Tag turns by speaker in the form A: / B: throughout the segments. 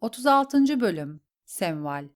A: 36. Bölüm Semval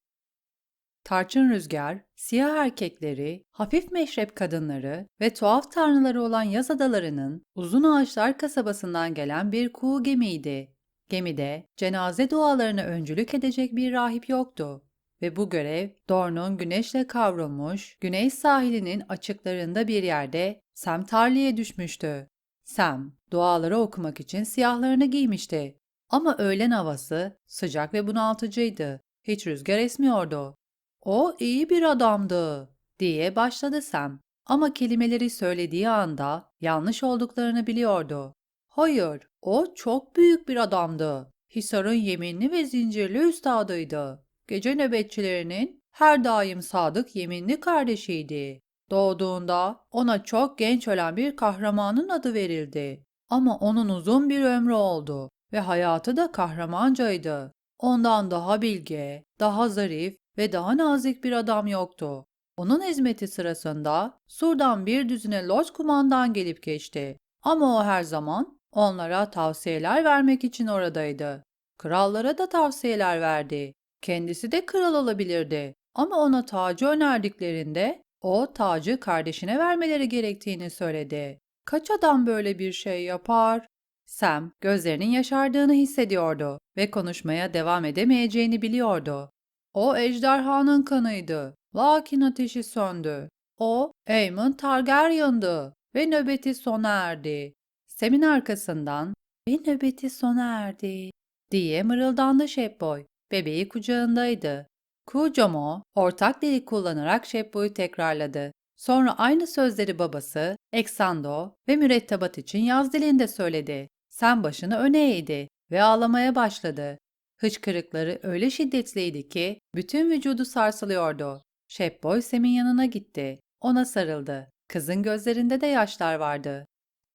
A: Tarçın Rüzgar, siyah erkekleri, hafif meşrep kadınları ve tuhaf tanrıları olan yaz adalarının uzun ağaçlar kasabasından gelen bir kuğu gemiydi. Gemide cenaze dualarına öncülük edecek bir rahip yoktu ve bu görev Dorn'un güneşle kavrulmuş güney sahilinin açıklarında bir yerde Sam Tarly'e düşmüştü. Sam, duaları okumak için siyahlarını giymişti. Ama öğlen havası sıcak ve bunaltıcıydı. Hiç rüzgar esmiyordu. O iyi bir adamdı diye başladı Sam. Ama kelimeleri söylediği anda yanlış olduklarını biliyordu. Hayır, o çok büyük bir adamdı. Hisar'ın yeminli ve zincirli üstadıydı. Gece nöbetçilerinin her daim sadık yeminli kardeşiydi. Doğduğunda ona çok genç ölen bir kahramanın adı verildi. Ama onun uzun bir ömrü oldu ve hayatı da kahramancaydı. Ondan daha bilge, daha zarif ve daha nazik bir adam yoktu. Onun hizmeti sırasında Sur'dan bir düzine loç kumandan gelip geçti. Ama o her zaman onlara tavsiyeler vermek için oradaydı. Krallara da tavsiyeler verdi. Kendisi de kral olabilirdi. Ama ona tacı önerdiklerinde o tacı kardeşine vermeleri gerektiğini söyledi. Kaç adam böyle bir şey yapar? Sam gözlerinin yaşardığını hissediyordu ve konuşmaya devam edemeyeceğini biliyordu. O ejderhanın kanıydı. Lakin ateşi söndü. O Aemon Targaryen'dı ve nöbeti sona erdi. Sam'in arkasından ve nöbeti sona erdi diye mırıldandı Shepboy. Bebeği kucağındaydı. Kujomo ortak dili kullanarak Shepboy'u tekrarladı. Sonra aynı sözleri babası, Eksando ve mürettebat için yaz dilinde söyledi. Sen başını öne eğdi ve ağlamaya başladı. Hıçkırıkları öyle şiddetliydi ki bütün vücudu sarsılıyordu. Shepboy Sem'in yanına gitti. Ona sarıldı. Kızın gözlerinde de yaşlar vardı.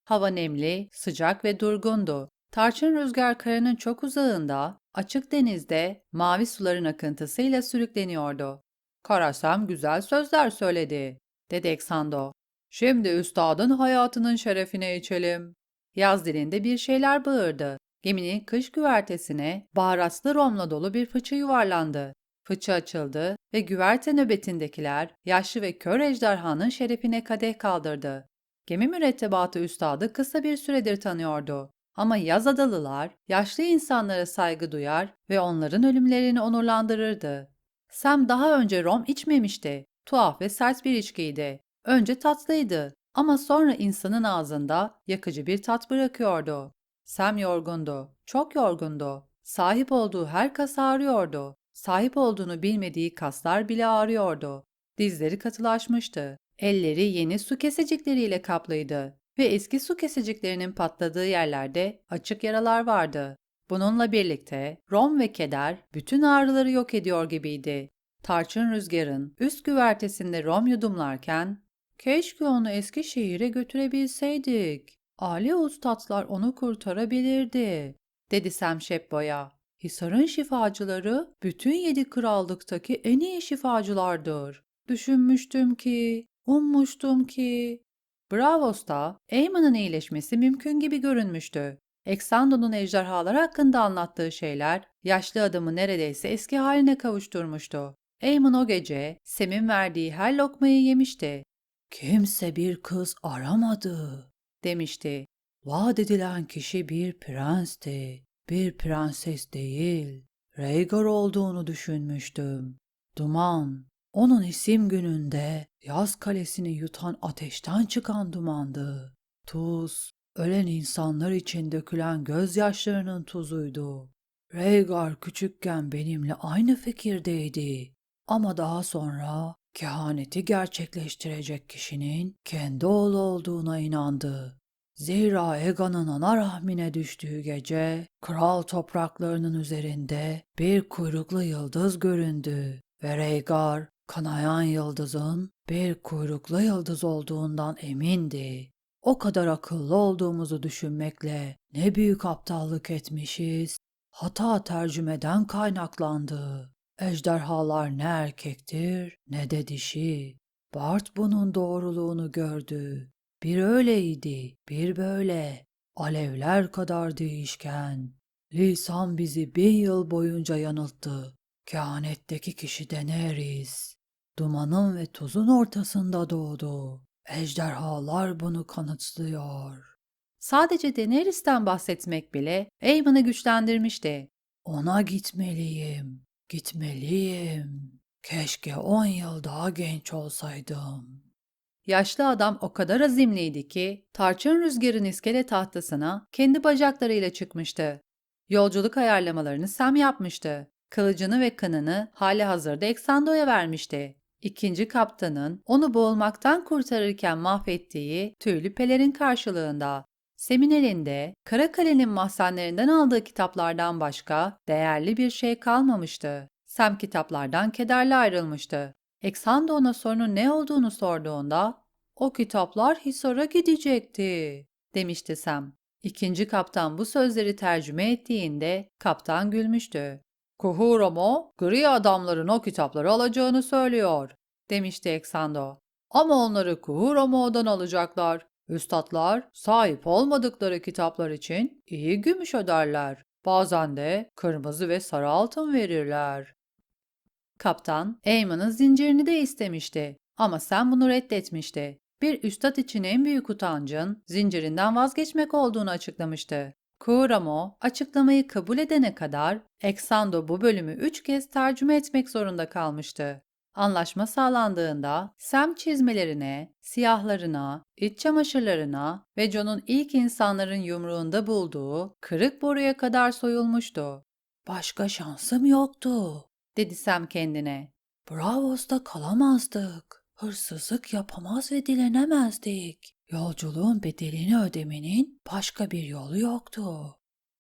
A: Hava nemli, sıcak ve durgundu. Tarçın rüzgar karanın çok uzağında, açık denizde mavi suların akıntısıyla sürükleniyordu. Karasam güzel sözler söyledi, dedi Eksando. Şimdi üstadın hayatının şerefine içelim. Yaz dilinde bir şeyler bağırdı. Geminin kış güvertesine baharatlı romla dolu bir fıçı yuvarlandı. Fıçı açıldı ve güverte nöbetindekiler yaşlı ve kör ejderhanın şerefine kadeh kaldırdı. Gemi mürettebatı üstadı kısa bir süredir tanıyordu. Ama yaz adalılar yaşlı insanlara saygı duyar ve onların ölümlerini onurlandırırdı. Sam daha önce rom içmemişti. Tuhaf ve sert bir içkiydi. Önce tatlıydı ama sonra insanın ağzında yakıcı bir tat bırakıyordu. Sam yorgundu, çok yorgundu. Sahip olduğu her kas ağrıyordu. Sahip olduğunu bilmediği kaslar bile ağrıyordu. Dizleri katılaşmıştı. Elleri yeni su kesicikleriyle kaplıydı ve eski su kesiciklerinin patladığı yerlerde açık yaralar vardı. Bununla birlikte rom ve keder bütün ağrıları yok ediyor gibiydi. Tarçın rüzgarın üst güvertesinde rom yudumlarken Keşke onu Eskişehir'e götürebilseydik. Ali ustadlar onu kurtarabilirdi, dedi Sam Şepbo'ya. Hisar'ın şifacıları bütün yedi krallıktaki en iyi şifacılardır. Düşünmüştüm ki, ummuştum ki. Bravos'ta Aemon'un iyileşmesi mümkün gibi görünmüştü. Exando'nun ejderhalar hakkında anlattığı şeyler yaşlı adamı neredeyse eski haline kavuşturmuştu. Aemon o gece Sem'in verdiği her lokmayı yemişti. Kimse bir kız aramadı, demişti. Vaat edilen kişi bir prensti, bir prenses değil. Rhaegar olduğunu düşünmüştüm. Duman, onun isim gününde yaz kalesini yutan ateşten çıkan dumandı. Tuz, ölen insanlar için dökülen gözyaşlarının tuzuydu. Rhaegar küçükken benimle aynı fikirdeydi. Ama daha sonra kehaneti gerçekleştirecek kişinin kendi oğlu olduğuna inandı. Zira Ega'nın ana rahmine düştüğü gece kral topraklarının üzerinde bir kuyruklu yıldız göründü ve Rhaegar kanayan yıldızın bir kuyruklu yıldız olduğundan emindi. O kadar akıllı olduğumuzu düşünmekle ne büyük aptallık etmişiz. Hata tercümeden kaynaklandı. Ejderhalar ne erkektir ne de dişi. Bart bunun doğruluğunu gördü. Bir öyleydi, bir böyle. Alevler kadar değişken. Lisan bizi bin yıl boyunca yanılttı. Kehanetteki kişi Daenerys. Dumanın ve tuzun ortasında doğdu. Ejderhalar bunu kanıtlıyor. Sadece Daenerys'ten bahsetmek bile Aemon'u güçlendirmişti. Ona gitmeliyim, gitmeliyim. Keşke on yıl daha genç olsaydım. Yaşlı adam o kadar azimliydi ki tarçın rüzgarın iskele tahtasına kendi bacaklarıyla çıkmıştı. Yolculuk ayarlamalarını Sam yapmıştı. Kılıcını ve kınını hali hazırda Eksando'ya vermişti. İkinci kaptanın onu boğulmaktan kurtarırken mahvettiği tüylü pelerin karşılığında. Sem'in elinde Karakale'nin mahzenlerinden aldığı kitaplardan başka değerli bir şey kalmamıştı. Sam kitaplardan kederli ayrılmıştı. Eksando ona sorunun ne olduğunu sorduğunda o kitaplar Hisar'a gidecekti demişti Sam. İkinci kaptan bu sözleri tercüme ettiğinde kaptan gülmüştü. Kuhuromo, gri adamların o kitapları alacağını söylüyor, demişti Eksando. Ama onları Kuhuromo'dan alacaklar. Üstadlar sahip olmadıkları kitaplar için iyi gümüş öderler. Bazen de kırmızı ve sarı altın verirler. Kaptan, Eamon'ın zincirini de istemişti. Ama sen bunu reddetmişti. Bir üstad için en büyük utancın zincirinden vazgeçmek olduğunu açıklamıştı. Kuramo açıklamayı kabul edene kadar Eksando bu bölümü üç kez tercüme etmek zorunda kalmıştı. Anlaşma sağlandığında Sam çizmelerine, siyahlarına, iç çamaşırlarına ve John'un ilk insanların yumruğunda bulduğu kırık boruya kadar soyulmuştu. Başka şansım yoktu, dedi Sam kendine. Bravos'ta kalamazdık. Hırsızlık yapamaz ve dilenemezdik. Yolculuğun bedelini ödemenin başka bir yolu yoktu.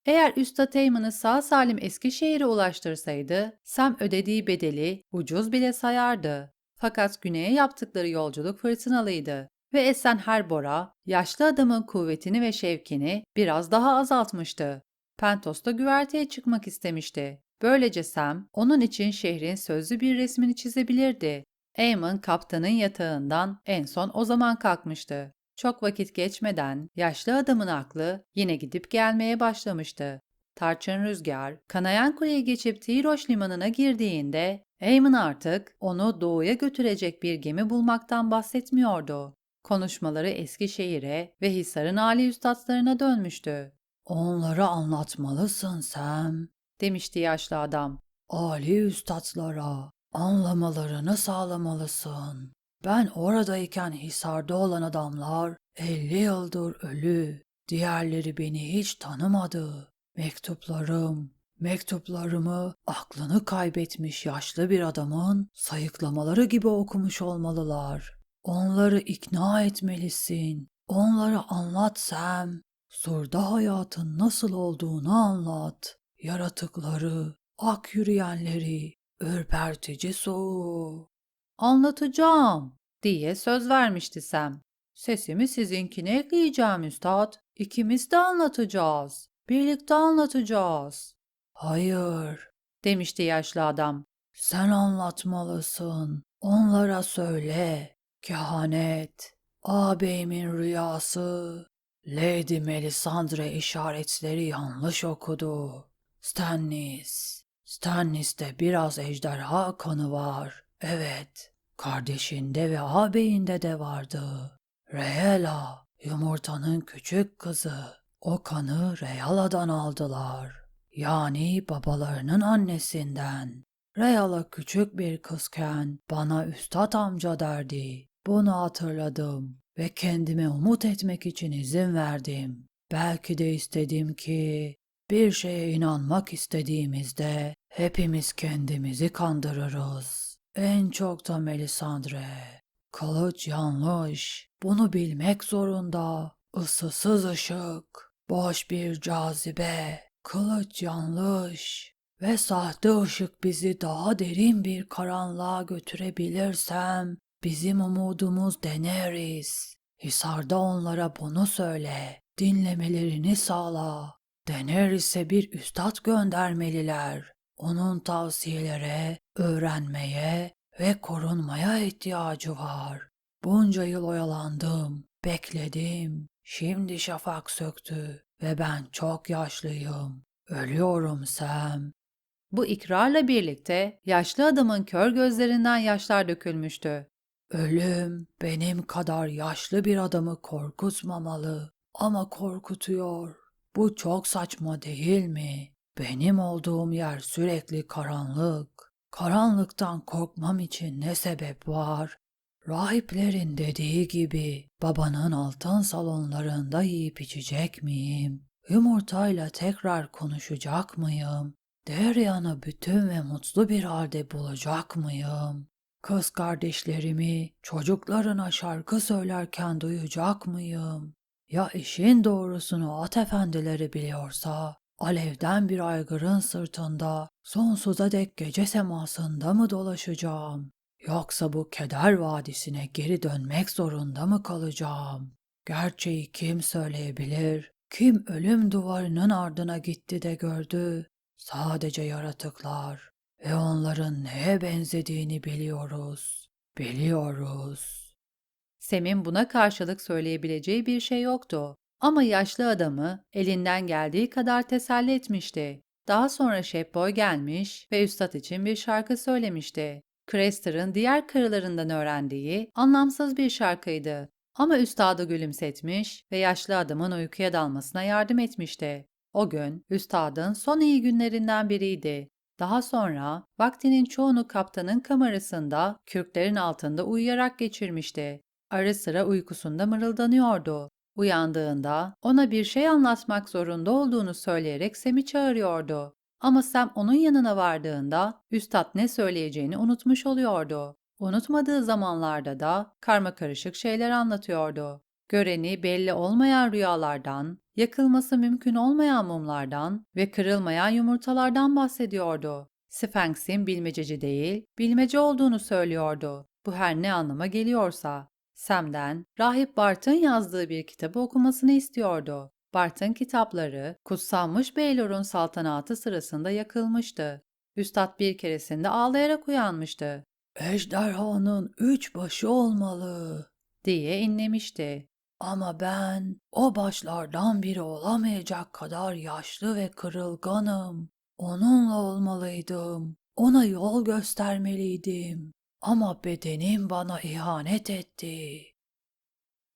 A: Eğer Üstad Eyman'ı sağ salim Eskişehir'e ulaştırsaydı, Sam ödediği bedeli ucuz bile sayardı. Fakat güneye yaptıkları yolculuk fırtınalıydı ve esen her bora, yaşlı adamın kuvvetini ve şevkini biraz daha azaltmıştı. Pentos da güverteye çıkmak istemişti. Böylece Sam, onun için şehrin sözlü bir resmini çizebilirdi. Eamon kaptanın yatağından en son o zaman kalkmıştı. Çok vakit geçmeden yaşlı adamın aklı yine gidip gelmeye başlamıştı. Tarçın rüzgar, kanayan kuleyi geçip Tiroş limanına girdiğinde Eamon artık onu doğuya götürecek bir gemi bulmaktan bahsetmiyordu. Konuşmaları Eskişehir'e ve Hisar'ın âli üstadlarına dönmüştü. Onlara anlatmalısın Sam, demişti yaşlı adam. Ali üstadlara anlamalarını sağlamalısın. Ben oradayken Hisar'da olan adamlar 50 yıldır ölü. Diğerleri beni hiç tanımadı. Mektuplarım, mektuplarımı aklını kaybetmiş yaşlı bir adamın sayıklamaları gibi okumuş olmalılar. Onları ikna etmelisin. Onlara anlat Sam. Surda hayatın nasıl olduğunu anlat. Yaratıkları, ak yürüyenleri, ürpertici soğuğu. Anlatacağım diye söz vermişti Sam. Sesimi sizinkine ekleyeceğim üstad. İkimiz de anlatacağız. Birlikte anlatacağız. Hayır, demişti yaşlı adam. Sen anlatmalısın. Onlara söyle. Kehanet. Ağabeyimin rüyası. Lady Melisandre işaretleri yanlış okudu. Stannis. Stannis'te biraz ejderha kanı var. Evet, kardeşinde ve ağabeyinde de vardı. Reyela, yumurtanın küçük kızı. O kanı Reyala'dan aldılar. Yani babalarının annesinden. Reyala küçük bir kızken bana üstad amca derdi. Bunu hatırladım ve kendime umut etmek için izin verdim. Belki de istedim ki bir şeye inanmak istediğimizde hepimiz kendimizi kandırırız. En çok da Melisandre. Kılıç yanlış. Bunu bilmek zorunda. Isısız ışık. Boş bir cazibe. Kılıç yanlış. Ve sahte ışık bizi daha derin bir karanlığa götürebilirsem bizim umudumuz deneriz. Hisarda onlara bunu söyle. Dinlemelerini sağla. Daenerys'e bir üstad göndermeliler. Onun tavsiyelere, öğrenmeye ve korunmaya ihtiyacı var. Bunca yıl oyalandım, bekledim. Şimdi şafak söktü ve ben çok yaşlıyım. Ölüyorum Sam. Bu ikrarla birlikte yaşlı adamın kör gözlerinden yaşlar dökülmüştü. Ölüm benim kadar yaşlı bir adamı korkutmamalı ama korkutuyor. Bu çok saçma değil mi? Benim olduğum yer sürekli karanlık. Karanlıktan korkmam için ne sebep var? Rahiplerin dediği gibi babanın altın salonlarında yiyip içecek miyim? Yumurtayla tekrar konuşacak mıyım? Derya'nı bütün ve mutlu bir halde bulacak mıyım? Kız kardeşlerimi çocuklarına şarkı söylerken duyacak mıyım? Ya işin doğrusunu at efendileri biliyorsa, alevden bir aygırın sırtında sonsuza dek gece semasında mı dolaşacağım? Yoksa bu keder vadisine geri dönmek zorunda mı kalacağım? Gerçeği kim söyleyebilir? Kim ölüm duvarının ardına gitti de gördü? Sadece yaratıklar ve onların neye benzediğini biliyoruz. Biliyoruz. Sem'in buna karşılık söyleyebileceği bir şey yoktu. Ama yaşlı adamı elinden geldiği kadar teselli etmişti. Daha sonra Shep Boy gelmiş ve üstad için bir şarkı söylemişti. Crester'ın diğer karılarından öğrendiği anlamsız bir şarkıydı. Ama üstadı gülümsetmiş ve yaşlı adamın uykuya dalmasına yardım etmişti. O gün üstadın son iyi günlerinden biriydi. Daha sonra vaktinin çoğunu kaptanın kamerasında kürklerin altında uyuyarak geçirmişti. Ara sıra uykusunda mırıldanıyordu. Uyandığında ona bir şey anlatmak zorunda olduğunu söyleyerek Sem'i çağırıyordu. Ama Sam onun yanına vardığında üstad ne söyleyeceğini unutmuş oluyordu. Unutmadığı zamanlarda da karma karışık şeyler anlatıyordu. Göreni belli olmayan rüyalardan, yakılması mümkün olmayan mumlardan ve kırılmayan yumurtalardan bahsediyordu. Sphinx'in bilmececi değil, bilmece olduğunu söylüyordu. Bu her ne anlama geliyorsa. Sam'den Rahip Bart'ın yazdığı bir kitabı okumasını istiyordu. Bart'ın kitapları kutsanmış Beylor'un saltanatı sırasında yakılmıştı. Üstad bir keresinde ağlayarak uyanmıştı. Ejderhanın üç başı olmalı diye inlemişti. Ama ben o başlardan biri olamayacak kadar yaşlı ve kırılganım. Onunla olmalıydım. Ona yol göstermeliydim. Ama bedenim bana ihanet etti.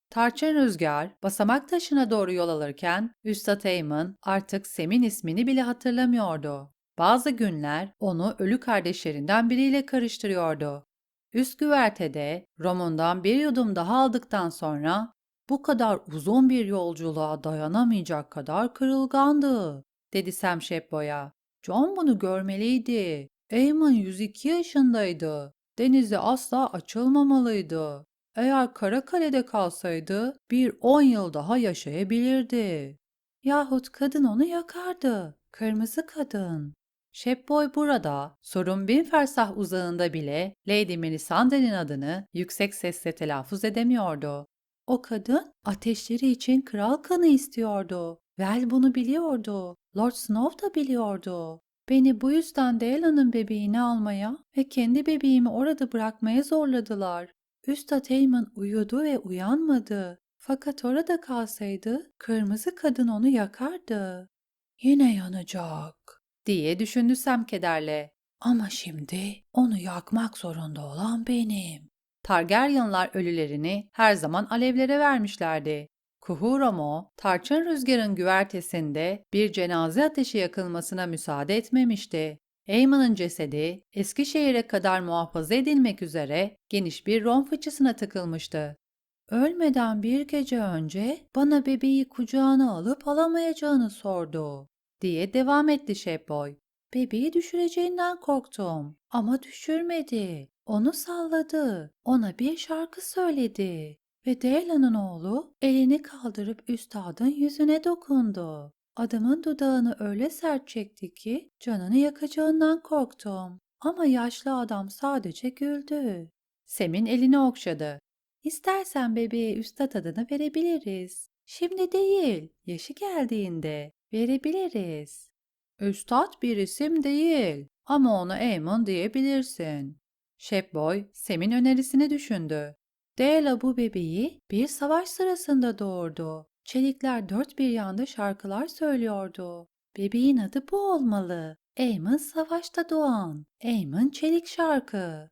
A: Tarçın Rüzgar, basamak taşına doğru yol alırken Üstad Eymen artık Sem'in ismini bile hatırlamıyordu. Bazı günler onu ölü kardeşlerinden biriyle karıştırıyordu. Üst güvertede romundan bir yudum daha aldıktan sonra bu kadar uzun bir yolculuğa dayanamayacak kadar kırılgandı, dedi Sam Shepbo'ya. John bunu görmeliydi. Eamon 102 yaşındaydı. Denize asla açılmamalıydı. Eğer Karakale'de kalsaydı bir 10 yıl daha yaşayabilirdi. Yahut kadın onu yakardı. Kırmızı kadın. Shepboy burada, sorun bin fersah uzağında bile Lady Melisandre'nin adını yüksek sesle telaffuz edemiyordu. O kadın ateşleri için kral kanı istiyordu. Vel bunu biliyordu. Lord Snow da biliyordu. Beni bu yüzden Dela'nın bebeğini almaya ve kendi bebeğimi orada bırakmaya zorladılar. Üstad Heyman uyudu ve uyanmadı. Fakat orada kalsaydı kırmızı kadın onu yakardı. Yine yanacak diye düşündü Sam kederle. Ama şimdi onu yakmak zorunda olan benim. Targaryenlar ölülerini her zaman alevlere vermişlerdi. Kuhuromo, tarçın rüzgarın güvertesinde bir cenaze ateşi yakılmasına müsaade etmemişti. Aemon'un cesedi Eskişehir'e kadar muhafaza edilmek üzere geniş bir rom fıçısına tıkılmıştı. Ölmeden bir gece önce bana bebeği kucağına alıp alamayacağını sordu, diye devam etti Shepboy. Bebeği düşüreceğinden korktum ama düşürmedi. Onu salladı. Ona bir şarkı söyledi. Ve Dela'nın oğlu elini kaldırıp üstadın yüzüne dokundu. Adamın dudağını öyle sert çekti ki canını yakacağından korktum. Ama yaşlı adam sadece güldü. Sem'in elini okşadı. İstersen bebeğe üstad adını verebiliriz. Şimdi değil, yaşı geldiğinde verebiliriz. Üstad bir isim değil ama ona Eamon diyebilirsin. Shepboy, Sem'in önerisini düşündü. Dela bu bebeği bir savaş sırasında doğurdu. Çelikler dört bir yanda şarkılar söylüyordu. Bebeğin adı bu olmalı. Eamon savaşta doğan. Eamon çelik şarkı.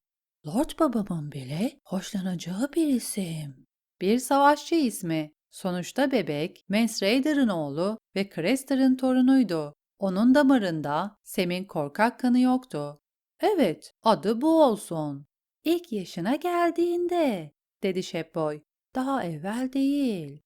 A: Lord babamın bile hoşlanacağı bir isim. Bir savaşçı ismi. Sonuçta bebek, Mance Raider'ın oğlu ve Crester'ın torunuydu. Onun damarında Sem'in korkak kanı yoktu. Evet, adı bu olsun. İlk yaşına geldiğinde, dedi Shepboy. Daha evvel değil.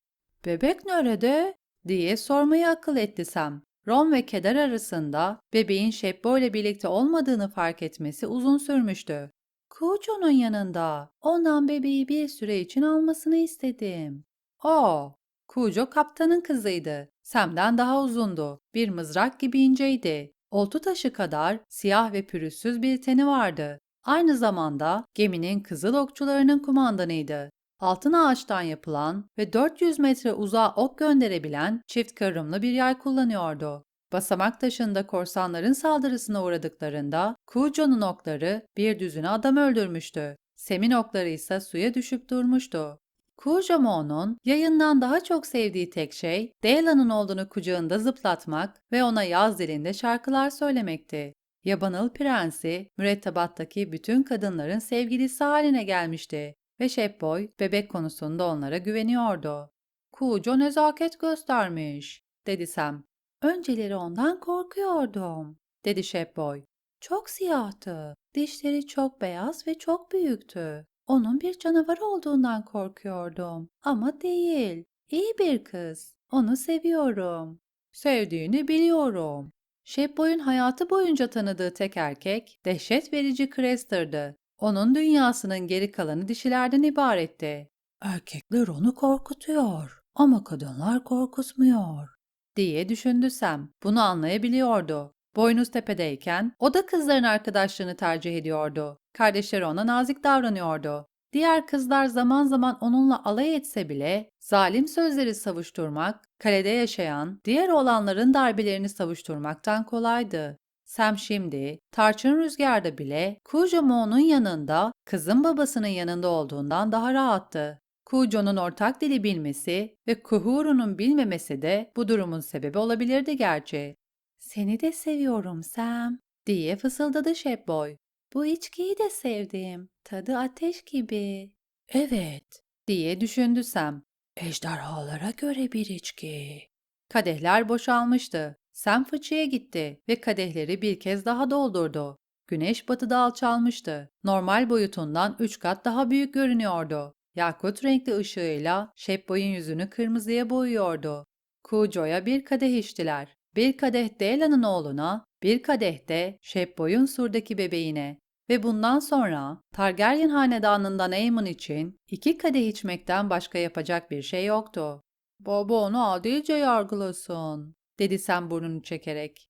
A: Bebek nerede? diye sormayı akıl etti Sam. Ron ve Keder arasında bebeğin Shepboy ile birlikte olmadığını fark etmesi uzun sürmüştü. Kujo'nun yanında. Ondan bebeği bir süre için almasını istedim. Aa, Kujo kaptanın kızıydı. Sam'den daha uzundu. Bir mızrak gibi inceydi. Oltu taşı kadar siyah ve pürüzsüz bir teni vardı. Aynı zamanda geminin kızıl okçularının kumandanıydı. Altın ağaçtan yapılan ve 400 metre uzağa ok gönderebilen çift karımlı bir yay kullanıyordu. Basamak taşında korsanların saldırısına uğradıklarında Kujo'nun okları bir düzine adam öldürmüştü. Sem'in okları ise suya düşüp durmuştu. Kujo Mo'nun yayından daha çok sevdiği tek şey Deyla'nın olduğunu kucağında zıplatmak ve ona yaz dilinde şarkılar söylemekti. Yabanıl prensi mürettebattaki bütün kadınların sevgilisi haline gelmişti ve Shepboy bebek konusunda onlara güveniyordu. Kujo nezaket göstermiş, dedi Sam. Önceleri ondan korkuyordum, dedi Shepboy. Çok siyahtı, dişleri çok beyaz ve çok büyüktü. Onun bir canavar olduğundan korkuyordum ama değil. İyi bir kız. Onu seviyorum. Sevdiğini biliyorum. Shepboy'un hayatı boyunca tanıdığı tek erkek dehşet verici Crester'dı. Onun dünyasının geri kalanı dişilerden ibaretti. Erkekler onu korkutuyor ama kadınlar korkutmuyor diye düşündü Sam. Bunu anlayabiliyordu. Boynuz tepedeyken o da kızların arkadaşlığını tercih ediyordu. Kardeşleri ona nazik davranıyordu. Diğer kızlar zaman zaman onunla alay etse bile zalim sözleri savuşturmak, kalede yaşayan diğer olanların darbelerini savuşturmaktan kolaydı. Sam şimdi tarçın rüzgarda bile Kujomo'nun yanında kızın babasının yanında olduğundan daha rahattı. Kujo'nun ortak dili bilmesi ve Kuhuru'nun bilmemesi de bu durumun sebebi olabilirdi gerçi. Seni de seviyorum Sam diye fısıldadı Shepboy. Bu içkiyi de sevdim. Tadı ateş gibi. Evet diye düşündü Sam. Ejderhalara göre bir içki. Kadehler boşalmıştı. Sam fıçıya gitti ve kadehleri bir kez daha doldurdu. Güneş batıda alçalmıştı. Normal boyutundan üç kat daha büyük görünüyordu. Yakut renkli ışığıyla Shepboy'un yüzünü kırmızıya boyuyordu. Kujo'ya bir kadeh içtiler. Bir kadeh Dela'nın oğluna, bir kadeh de Shepboy'un surdaki bebeğine. Ve bundan sonra Targaryen hanedanından Aemon için iki kadeh içmekten başka yapacak bir şey yoktu. Baba onu adilce yargılasın, dedi Sam burnunu çekerek.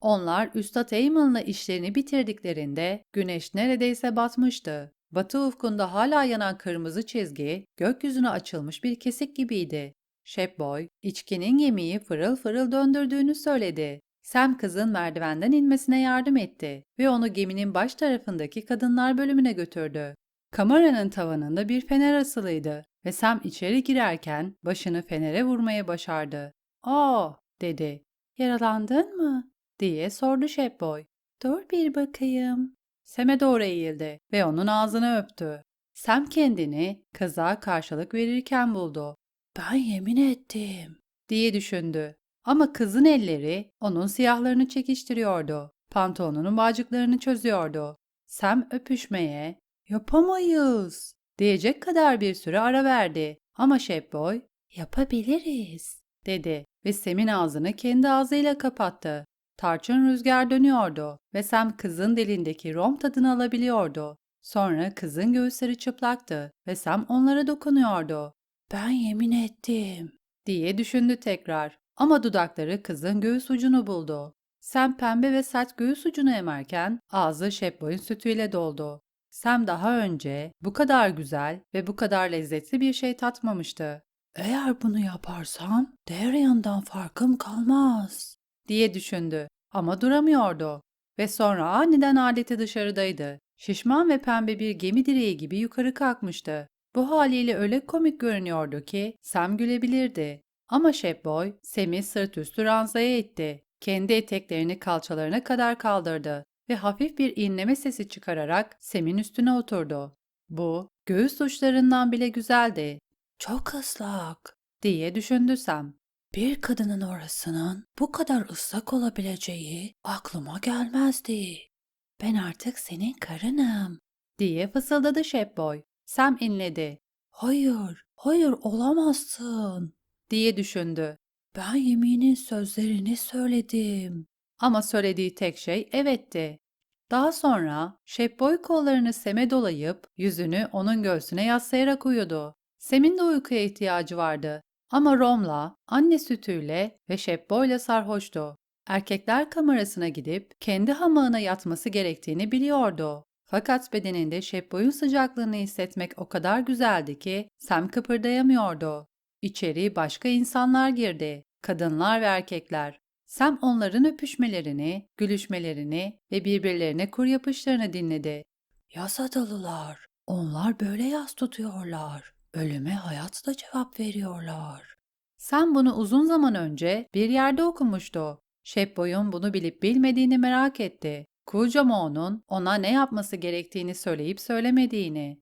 A: Onlar Üstad Aemon'la işlerini bitirdiklerinde güneş neredeyse batmıştı. Batı ufkunda hala yanan kırmızı çizgi gökyüzüne açılmış bir kesik gibiydi. Shepboy, içkinin gemiyi fırıl fırıl döndürdüğünü söyledi. Sam kızın merdivenden inmesine yardım etti ve onu geminin baş tarafındaki kadınlar bölümüne götürdü. Kameranın tavanında bir fener asılıydı ve Sam içeri girerken başını fenere vurmaya başardı. ''Aa!'' dedi. ''Yaralandın mı?'' diye sordu Shepboy. ''Dur bir bakayım.'' Sam'e doğru eğildi ve onun ağzını öptü. Sam kendini kıza karşılık verirken buldu. Ben yemin ettim diye düşündü. Ama kızın elleri onun siyahlarını çekiştiriyordu. Pantolonunun bağcıklarını çözüyordu. Sam öpüşmeye yapamayız diyecek kadar bir süre ara verdi. Ama Shepboy yapabiliriz dedi ve Sam'in ağzını kendi ağzıyla kapattı. Tarçın rüzgar dönüyordu ve Sam kızın dilindeki rom tadını alabiliyordu. Sonra kızın göğüsleri çıplaktı ve Sam onlara dokunuyordu. Ben yemin ettim diye düşündü tekrar ama dudakları kızın göğüs ucunu buldu. Sam pembe ve sert göğüs ucunu emerken ağzı Shepboy'un sütüyle doldu. Sam daha önce bu kadar güzel ve bu kadar lezzetli bir şey tatmamıştı. Eğer bunu yaparsam Darian'dan farkım kalmaz diye düşündü ama duramıyordu. Ve sonra aniden aleti dışarıdaydı. Şişman ve pembe bir gemi direği gibi yukarı kalkmıştı. Bu haliyle öyle komik görünüyordu ki Sam gülebilirdi. Ama Şepboy, Sem'i sırt üstü ranzaya itti. Kendi eteklerini kalçalarına kadar kaldırdı ve hafif bir inleme sesi çıkararak Sem'in üstüne oturdu. Bu, göğüs uçlarından bile güzeldi. Çok ıslak, diye düşündü Sam. Bir kadının orasının bu kadar ıslak olabileceği aklıma gelmezdi. Ben artık senin karınım, diye fısıldadı Shepboy. Sam inledi. Hayır, hayır olamazsın, diye düşündü. Ben yeminin sözlerini söyledim. Ama söylediği tek şey evetti. Daha sonra Shepboy kollarını Sem'e dolayıp yüzünü onun göğsüne yaslayarak uyudu. Sem'in de uykuya ihtiyacı vardı. Ama Rom'la, anne sütüyle ve Shepboy'la sarhoştu. Erkekler kamerasına gidip kendi hamağına yatması gerektiğini biliyordu. Fakat bedeninde Shepboy'un sıcaklığını hissetmek o kadar güzeldi ki Sam kıpırdayamıyordu. İçeri başka insanlar girdi. Kadınlar ve erkekler. Sam onların öpüşmelerini, gülüşmelerini ve birbirlerine kur yapışlarını dinledi. Yas adalılar. Onlar böyle yas tutuyorlar. Ölüme hayatla cevap veriyorlar. Sam bunu uzun zaman önce bir yerde okumuştu. Shepboy'un bunu bilip bilmediğini merak etti. Kujamo'nun ona ne yapması gerektiğini söyleyip söylemediğini.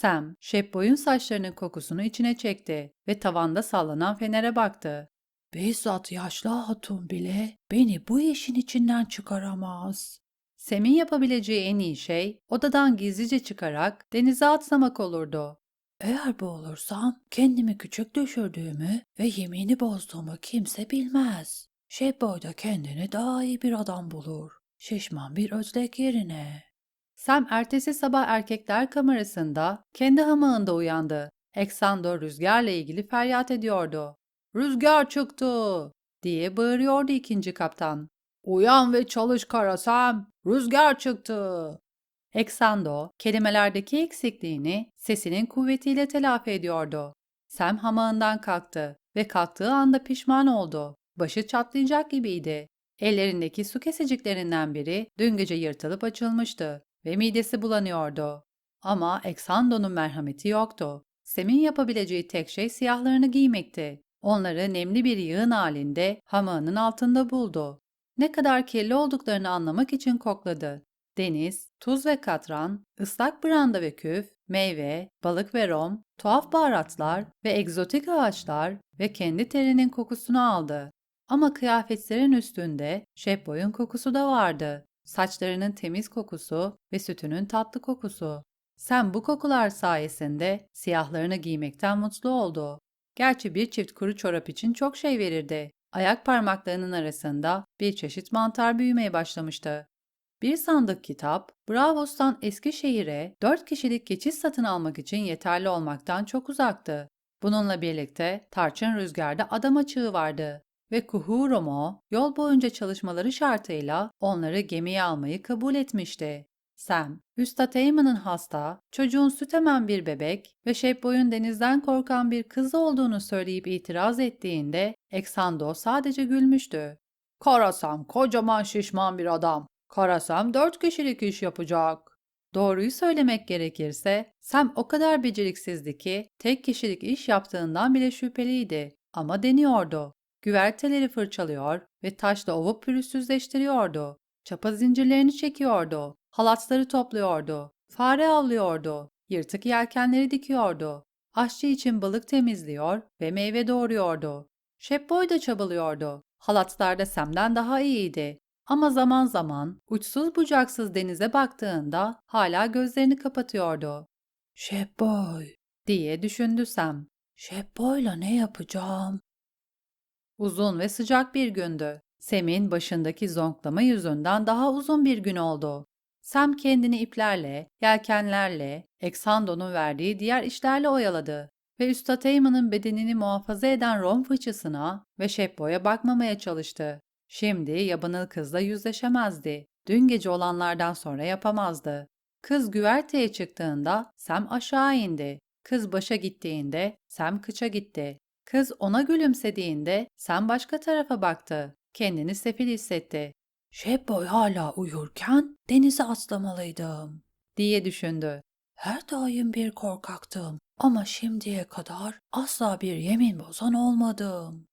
A: Sam, Shepboy'un saçlarının kokusunu içine çekti ve tavanda sallanan fenere baktı. Bizzat yaşlı hatun bile beni bu işin içinden çıkaramaz. Sem'in yapabileceği en iyi şey odadan gizlice çıkarak denize atlamak olurdu. Eğer bu olursam kendimi küçük düşürdüğümü ve yemini bozduğumu kimse bilmez. Shepboy da kendini daha iyi bir adam bulur. Şişman bir özlek yerine. Sam ertesi sabah erkekler kamerasında kendi hamağında uyandı. Eksandor rüzgarla ilgili feryat ediyordu. Rüzgar çıktı diye bağırıyordu ikinci kaptan. Uyan ve çalış kara Sam, rüzgar çıktı. Eksando kelimelerdeki eksikliğini sesinin kuvvetiyle telafi ediyordu. Sam hamağından kalktı ve kalktığı anda pişman oldu. Başı çatlayacak gibiydi. Ellerindeki su kesiciklerinden biri dün gece yırtılıp açılmıştı ve midesi bulanıyordu. Ama Eksando'nun merhameti yoktu. Sem'in yapabileceği tek şey siyahlarını giymekti. Onları nemli bir yığın halinde hamağının altında buldu. Ne kadar kirli olduklarını anlamak için kokladı. Deniz, tuz ve katran, ıslak branda ve küf, meyve, balık ve rom, tuhaf baharatlar ve egzotik ağaçlar ve kendi terinin kokusunu aldı. Ama kıyafetlerin üstünde Shepboy'un kokusu da vardı. Saçlarının temiz kokusu ve sütünün tatlı kokusu. Sen bu kokular sayesinde siyahlarını giymekten mutlu oldu. Gerçi bir çift kuru çorap için çok şey verirdi. Ayak parmaklarının arasında bir çeşit mantar büyümeye başlamıştı. Bir sandık kitap, Bravos'tan Eskişehir'e dört kişilik geçiş satın almak için yeterli olmaktan çok uzaktı. Bununla birlikte Tarçın Rüzgar'da adam açığı vardı ve Kuhuromo yol boyunca çalışmaları şartıyla onları gemiye almayı kabul etmişti. Sam, Üstad Eyman'ın hasta, çocuğun süt emen bir bebek ve Shepboy'un denizden korkan bir kız olduğunu söyleyip itiraz ettiğinde Eksando sadece gülmüştü. Karasam kocaman şişman bir adam. Karasam dört kişilik iş yapacak. Doğruyu söylemek gerekirse Sam o kadar beceriksizdi ki tek kişilik iş yaptığından bile şüpheliydi ama deniyordu. Güverteleri fırçalıyor ve taşla ovup pürüzsüzleştiriyordu. Çapa zincirlerini çekiyordu. Halatları topluyordu. Fare avlıyordu. Yırtık yelkenleri dikiyordu. Aşçı için balık temizliyor ve meyve doğuruyordu. Shepboy da çabalıyordu. Halatlarda Sam'den daha iyiydi. Ama zaman zaman uçsuz bucaksız denize baktığında hala gözlerini kapatıyordu. Shepboy diye düşündü Sam. Shepboy'la ne yapacağım? Uzun ve sıcak bir gündü. Sam'in başındaki zonklama yüzünden daha uzun bir gün oldu. Sam kendini iplerle, yelkenlerle, Eksando'nun verdiği diğer işlerle oyaladı ve Üstad Eyman'ın bedenini muhafaza eden rom fıçısına ve Shepboy'a bakmamaya çalıştı. Şimdi yabanıl kızla yüzleşemezdi. Dün gece olanlardan sonra yapamazdı. Kız güverteye çıktığında Sam aşağı indi. Kız başa gittiğinde Sam kıça gitti. Kız ona gülümsediğinde Sam başka tarafa baktı. Kendini sefil hissetti. Shepboy hala uyurken denize atlamalıydım diye düşündü. Her daim bir korkaktım ama şimdiye kadar asla bir yemin bozan olmadım.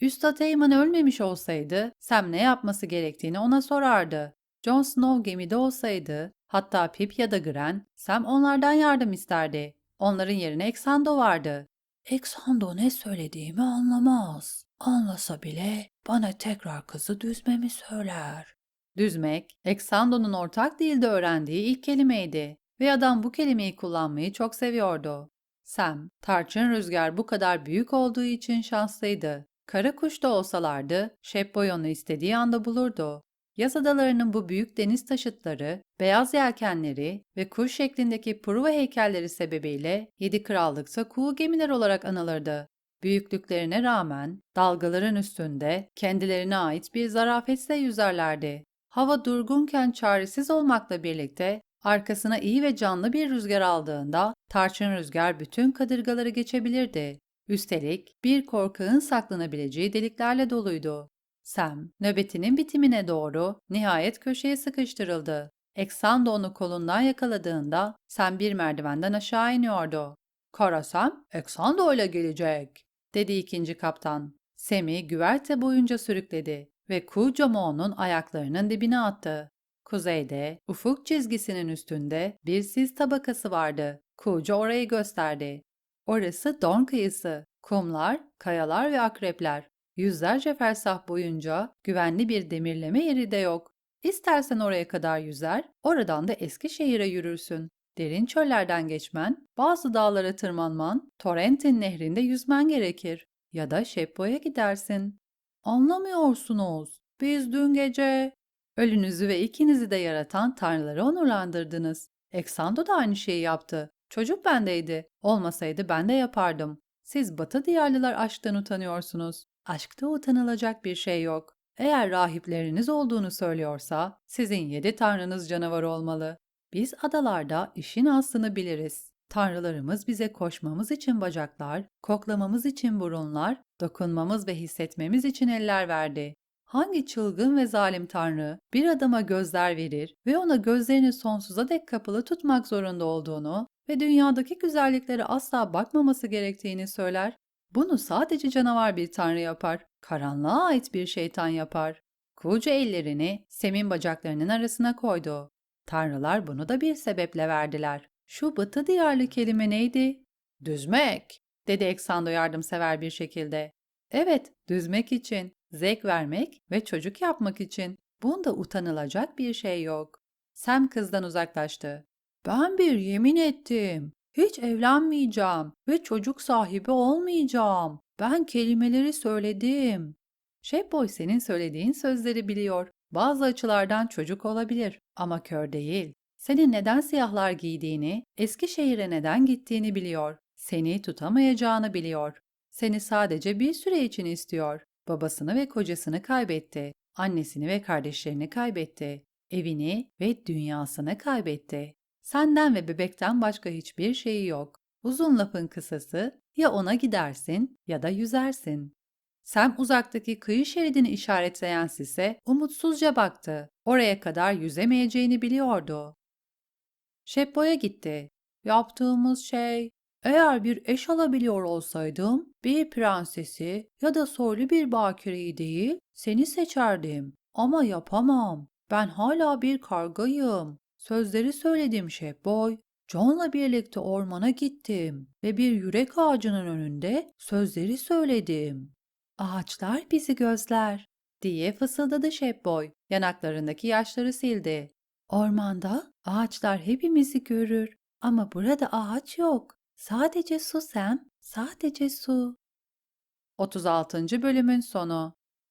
A: Üstad Eyman ölmemiş olsaydı Sam ne yapması gerektiğini ona sorardı. Jon Snow gemide olsaydı, hatta Pip ya da Gren, Sam onlardan yardım isterdi. Onların yerine Exando vardı. Exando ne söylediğimi anlamaz. Anlasa bile bana tekrar kızı düzmemi söyler. Düzmek, Exando'nun ortak dilde öğrendiği ilk kelimeydi ve adam bu kelimeyi kullanmayı çok seviyordu. Sam, tarçın rüzgar bu kadar büyük olduğu için şanslıydı. Kara kuş da olsalardı, Shepboy onu istediği anda bulurdu. Yaz adalarının bu büyük deniz taşıtları, beyaz yelkenleri ve kuş şeklindeki pruva heykelleri sebebiyle yedi krallıkta kuğu gemiler olarak anılırdı. Büyüklüklerine rağmen dalgaların üstünde kendilerine ait bir zarafetle yüzerlerdi. Hava durgunken çaresiz olmakla birlikte arkasına iyi ve canlı bir rüzgar aldığında tarçın rüzgar bütün kadırgaları geçebilirdi. Üstelik bir korkağın saklanabileceği deliklerle doluydu. Sam, nöbetinin bitimine doğru nihayet köşeye sıkıştırıldı. Eksando onu kolundan yakaladığında Sam bir merdivenden aşağı iniyordu. Kara Sam, Eksando ile gelecek, dedi ikinci kaptan. Sam'i güverte boyunca sürükledi ve Kujomo'nun ayaklarının dibine attı. Kuzeyde, ufuk çizgisinin üstünde bir sis tabakası vardı. Kujo orayı gösterdi. Orası Don kıyısı. Kumlar, kayalar ve akrepler. Yüzlerce fersah boyunca güvenli bir demirleme yeri de yok. İstersen oraya kadar yüzer, oradan da Eskişehir'e yürürsün. Derin çöllerden geçmen, bazı dağlara tırmanman, Torrentin nehrinde yüzmen gerekir. Ya da Şeppo'ya gidersin. Anlamıyorsunuz. Biz dün gece ölünüzü ve ikinizi de yaratan tanrıları onurlandırdınız. Eksando da aynı şeyi yaptı. Çocuk bendeydi. Olmasaydı ben de yapardım. Siz batı diyarlılar aşktan utanıyorsunuz. Aşkta utanılacak bir şey yok. Eğer rahipleriniz olduğunu söylüyorsa sizin yedi tanrınız canavar olmalı. Biz adalarda işin aslını biliriz. Tanrılarımız bize koşmamız için bacaklar, koklamamız için burunlar, dokunmamız ve hissetmemiz için eller verdi. Hangi çılgın ve zalim tanrı bir adama gözler verir ve ona gözlerini sonsuza dek kapalı tutmak zorunda olduğunu ve dünyadaki güzelliklere asla bakmaması gerektiğini söyler? Bunu sadece canavar bir tanrı yapar. Karanlığa ait bir şeytan yapar. Kuğucu ellerini Sem'in bacaklarının arasına koydu. Tanrılar bunu da bir sebeple verdiler. Şu batı diyarlı kelime neydi? Düzmek, dedi Eksando yardımsever bir şekilde. Evet, düzmek için, zevk vermek ve çocuk yapmak için. Bunda utanılacak bir şey yok. Sam kızdan uzaklaştı. Ben bir yemin ettim. Hiç evlenmeyeceğim ve çocuk sahibi olmayacağım. Ben kelimeleri söyledim. Shepboy senin söylediğin sözleri biliyor. Bazı açılardan çocuk olabilir ama kör değil. Senin neden siyahlar giydiğini, Eskişehir'e neden gittiğini biliyor. Seni tutamayacağını biliyor. Seni sadece bir süre için istiyor. Babasını ve kocasını kaybetti. Annesini ve kardeşlerini kaybetti. Evini ve dünyasını kaybetti. Senden ve bebekten başka hiçbir şeyi yok. Uzun lafın kısası ya ona gidersin ya da yüzersin. Sam uzaktaki kıyı şeridini işaretleyen sise umutsuzca baktı. Oraya kadar yüzemeyeceğini biliyordu. Şepbo'ya gitti. Yaptığımız şey, eğer bir eş alabiliyor olsaydım, bir prensesi ya da soylu bir bakireyi değil, seni seçerdim. Ama yapamam. Ben hala bir kargayım. Sözleri söyledim Şepboy. John'la birlikte ormana gittim ve bir yürek ağacının önünde sözleri söyledim. Ağaçlar bizi gözler diye fısıldadı Şepboy. Yanaklarındaki yaşları sildi. Ormanda ağaçlar hepimizi görür ama burada ağaç yok. Sadece su Sam, sadece su. 36. bölümün sonu